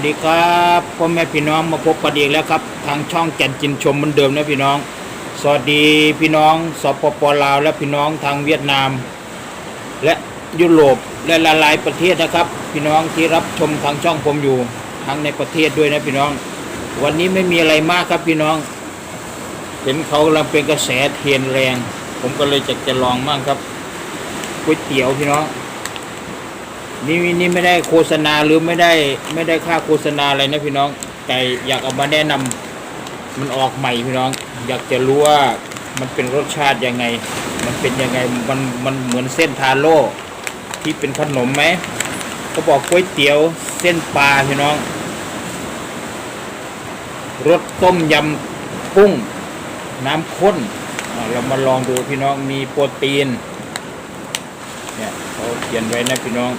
วัสดีครับพ่อแม่พี่น้องมาพบกันอีกแล้วครับ ทางช่องแก่นจินชมเหมือนเดิมนะพี่น้อง สวัสดีพี่น้องสปปลาว และพี่น้องทางเวียดนาม และยุโรปและหลายๆประเทศนะครับ พี่น้องที่รับชมทางช่องผมอยู่ทั้งในประเทศด้วยนะพี่น้อง วันนี้ไม่มีอะไรมากครับพี่น้อง เห็นเขากำลังเป็นกระแสเทียนแรง ผมก็เลยจะจะลองมั่งครับก๋วยเตี๋ยวพี่น้อง นี่นี่ไม่ได้โฆษณาหรือไม่ได้ไม่ได้ค่าโฆษณาอะไรนะพี่น้อง แต่อยากเอามาแนะนำมันออกใหม่พี่น้อง อยากจะรู้ว่ามันเป็นรสชาติยังไง มันเป็นยังไงมันมันเหมือนเส้นทาโร่ที่เป็นขนมไหมเขาบอกก๋วยเตี๋ยวเส้นปลาพี่น้องรสต้มยำกุ้ง น้ำข้น เรามาลองดูพี่น้องมีโปรตีนเนี่ยเขาเขียนไว้นะพี่น้อง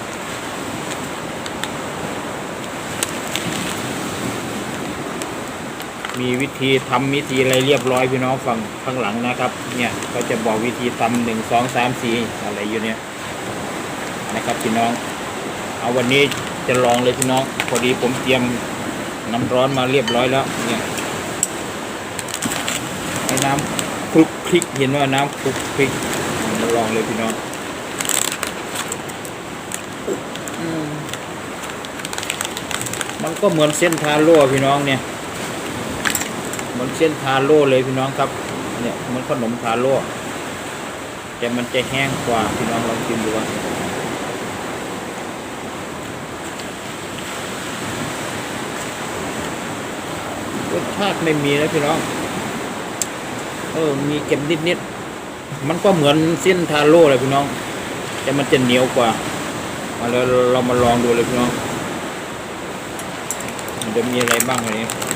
มีวิธีทำวิธีอะไรเรียบร้อยพี่น้องฟังข้างหลังนะครับ เนี่ยเขาจะบอกวิธีทำหนึ่งสองสามสี่อะไรอยู่เนี่ยนะครับพี่น้อง เอาวันนี้จะลองเลยพี่น้องพอดีผมเตรียมน้ำร้อนมาเรียบร้อยแล้วเนี่ยไอ้น้ำคลุกคลิกเห็นว่าน้ำคลุกคลิกมาลองเลยพี่น้องมันก็เหมือนเส้นทาโร่พี่น้องเนี่ย มือนเส้นทาโร่เลยพี่น้องครับ เนี่ยเหมือนขนมทาโร่แต่มันจะแห้งกว่าพี่น้องลองชิมดูว่ารสชาติไม่มีนะพี่น้อง เออ มีเก็มนิดๆ มันก็เหมือนเส้นทาโร่เลยพี่น้อง แต่มันจะเหนียวกว่า มาแล้วเรามาลองดูเลยพี่น้องมันจะมีอะไรบ้างอะไรนี้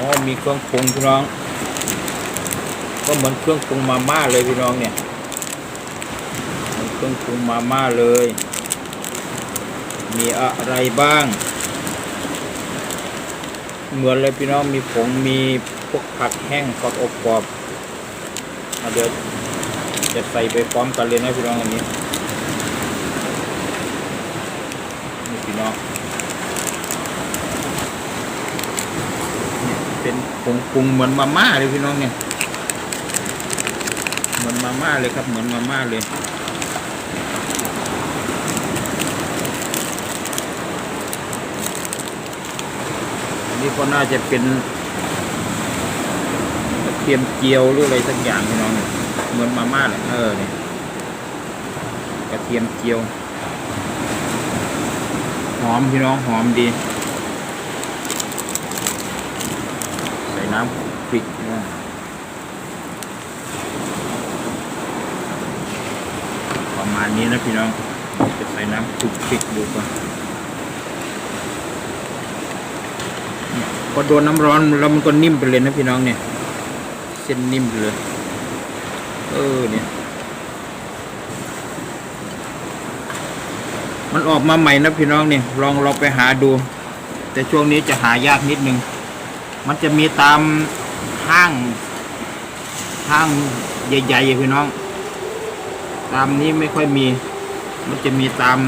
อ๋อมีเครื่องปรุงพี่น้อง ก็เหมือนเครื่องปรุงมาม่าเลยพี่น้องเนี่ยเหมือนเครื่องปรุงมาม่าเลย มีอะไรบ้าง เหมือนเลยพี่น้องมีผงมีพวกผักแห้งผักอบกรอบเดี๋ยวจะใส่ไปพร้อมกันเลยนะพี่น้องอันนี้นี่พี่น้อง เป็นผงปรุงเหมือนมาม่าเลยพี่น้องเนี่ยเหมือนมาม่าเลยครับ เหมือนมาม่าเลยอันนี้ก็น่าจะเป็นกระเทียมเจียวหรืออะไรสักอย่างพี่น้องเนี่ยเหมือนมาม่าเลยเออเนี่ยกระเทียมเจียว หอมพี่น้องหอมดี ใส่ น้ำพริกนะประมาณนี้นะพี่น้อง จะใส่น้ำคลุกพริกดูก่อนพอโดนน้ำร้อนแล้วมันก็นิ่มไปเลยนะพี่น้องเนี่ย เส้นนิ่มไปเลย เออเนี่ย มันออกมาใหม่นะพี่น้องเนี่ย ลองลองไปหาดู แต่ช่วงนี้จะหายากนิดนึง มันจะมีตามห้างห้างใหญ่ๆอะพี่น้อง ตามนี้ไม่ค่อยมี มันจะมีตาม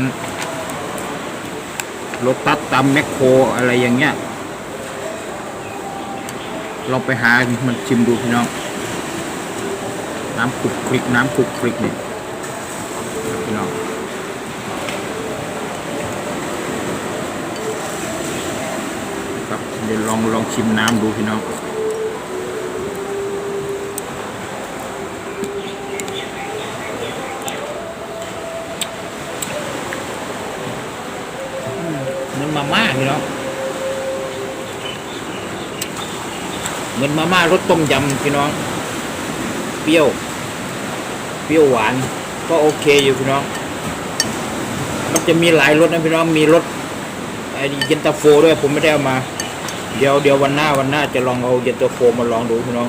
โลตัสตามแมคโครอะไรอย่างเงี้ยเราไปหามันชิมดูพี่น้อง น้ำคลุกคลิกน้ำคลุกคลิกเนี่ยพี่น้อง ครับเดี๋ยวลองลองชิมน้ำดูพี่น้องมเหมือนมาม่าพี่น้องเหมือนมาม่ารสต้มยำพี่น้อง เปรี้ยว เปรี้ยวหวาน ก็โอเคอยู่พี่น้อง มันจะมีหลายรสนะพี่น้อง มีรสไอ้เย็นตาโฟด้วยผมไม่ได้เอามา เดี๋ยวเดี๋ยววันหน้าวันหน้าจะลองเอาเย็นตาโฟมาลองดูพี่น้อง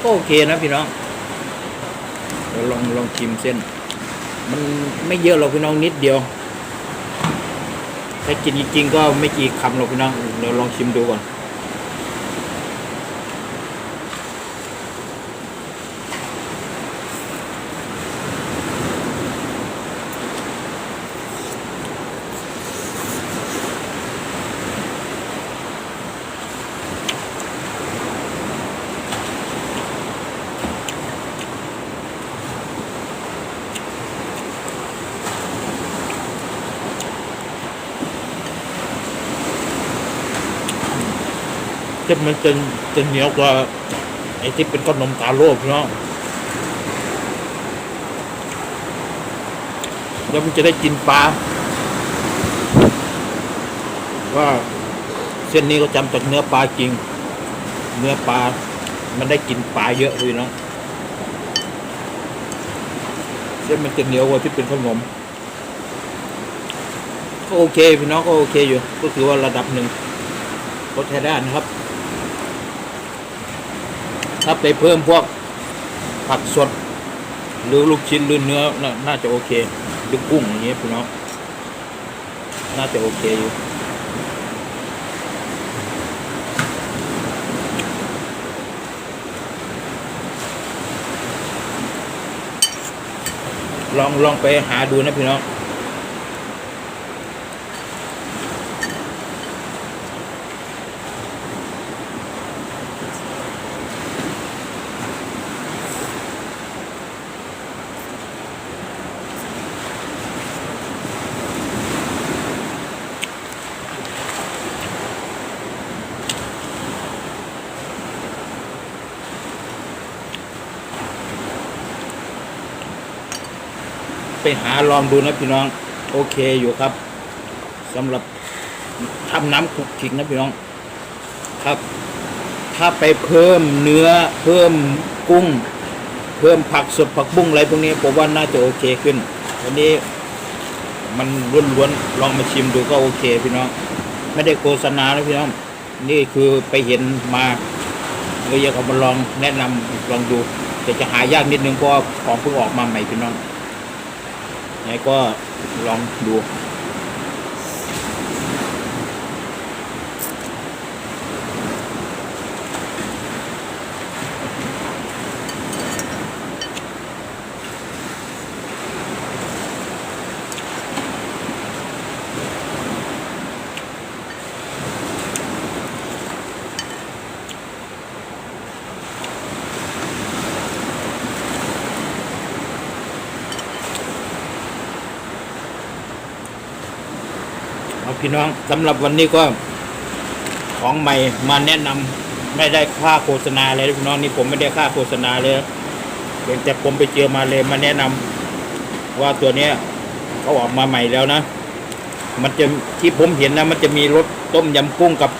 ก็โอเคนะพี่น้องเดี๋ยวลองลองชิมเส้น มันไม่เยอะหรอกพี่น้องนิดเดียว ถ้ากินจริงๆก็ไม่กี่คำหรอกพี่น้องเดี๋ยวลองชิมดูก่อน เส้นมันจะจะเหนียวกว่าไอ้ที่เป็นขนมตาโล่พี่น้องแล้วมันจะได้กินปลาว่าเส้นนี้ก็จำจากเนื้อปลาจริง เนื้อปลา มันได้กินปลาเยอะเลยเนาะเส้นมันจะเหนียวกว่าที่เป็นขนมก็โอเคพี่น้องก็โอเคอยู่ ก็ถือว่าระดับหนึ่งก็ใช้ได้นะครับ ถ้าไปเพิ่มพวกผักสด หรือลูกชิ้นหรือเนื้อน่าน่าจะโอเคหรือกุ้งอย่างเงี้ยพี่น้องน่าจะโอเคอยู่ลองลองไปหาดูนะพี่น้อง ไปหาลองดูนะพี่น้อง โอเคอยู่ครับสำหรับทำน้ำคลุกคลิกนะพี่น้อง ครับ ถ้าไปเพิ่มเนื้อเพิ่มกุ้ง เพิ่มผักสดผักบุ้งอะไรพวกนี้ผมว่าน่าจะโอเคขึ้นวันนี้มันล้วนๆลองมาชิมดูก็โอเคพี่น้อง ไม่ได้โฆษณานะพี่น้อง นี่คือไปเห็นมาเลยอยากเอามาลองแนะนำลองดูแต่จะหายากนิดนึงเพราะของเพิ่งออกมาใหม่พี่น้อง ไงก็ลองดู พี่น้องสำหรับวันนี้ก็ของใหม่มาแนะนำไม่ได้ค่าโฆษณาเลยพี่น้องนี่ผมไม่ได้ค่าโฆษณาเลยเพียงแต่ผมไปเจอมาเลยมาแนะนำว่าตัวเนี้ยเขาออกมาใหม่แล้วนะ มันจะที่ผมเห็นนะ มันจะมีรสต้มยำกุ้งกับ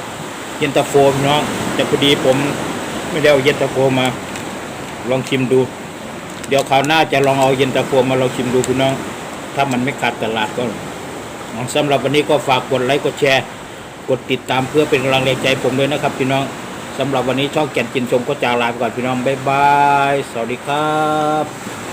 เย็นตาโฟพี่น้อง แต่พอดีผมไม่ได้เอาเย็นตาโฟมา ลองชิมดู เดี๋ยวคราวหน้าจะลองเอาเย็นตาโฟมาลองชิมดูพี่น้อง ถ้ามันไม่ขาดตลาดก็ สำหรับวันนี้ก็ฝากกดไลค์กดแชร์ กดติดตามเพื่อเป็นกำลังแรงใจผมด้วยนะครับพี่น้องสำหรับวันนี้ช่องแก่นจินชมก็จาลาไปก่อนพี่น้องบ๊ายบาย สวัสดีครับ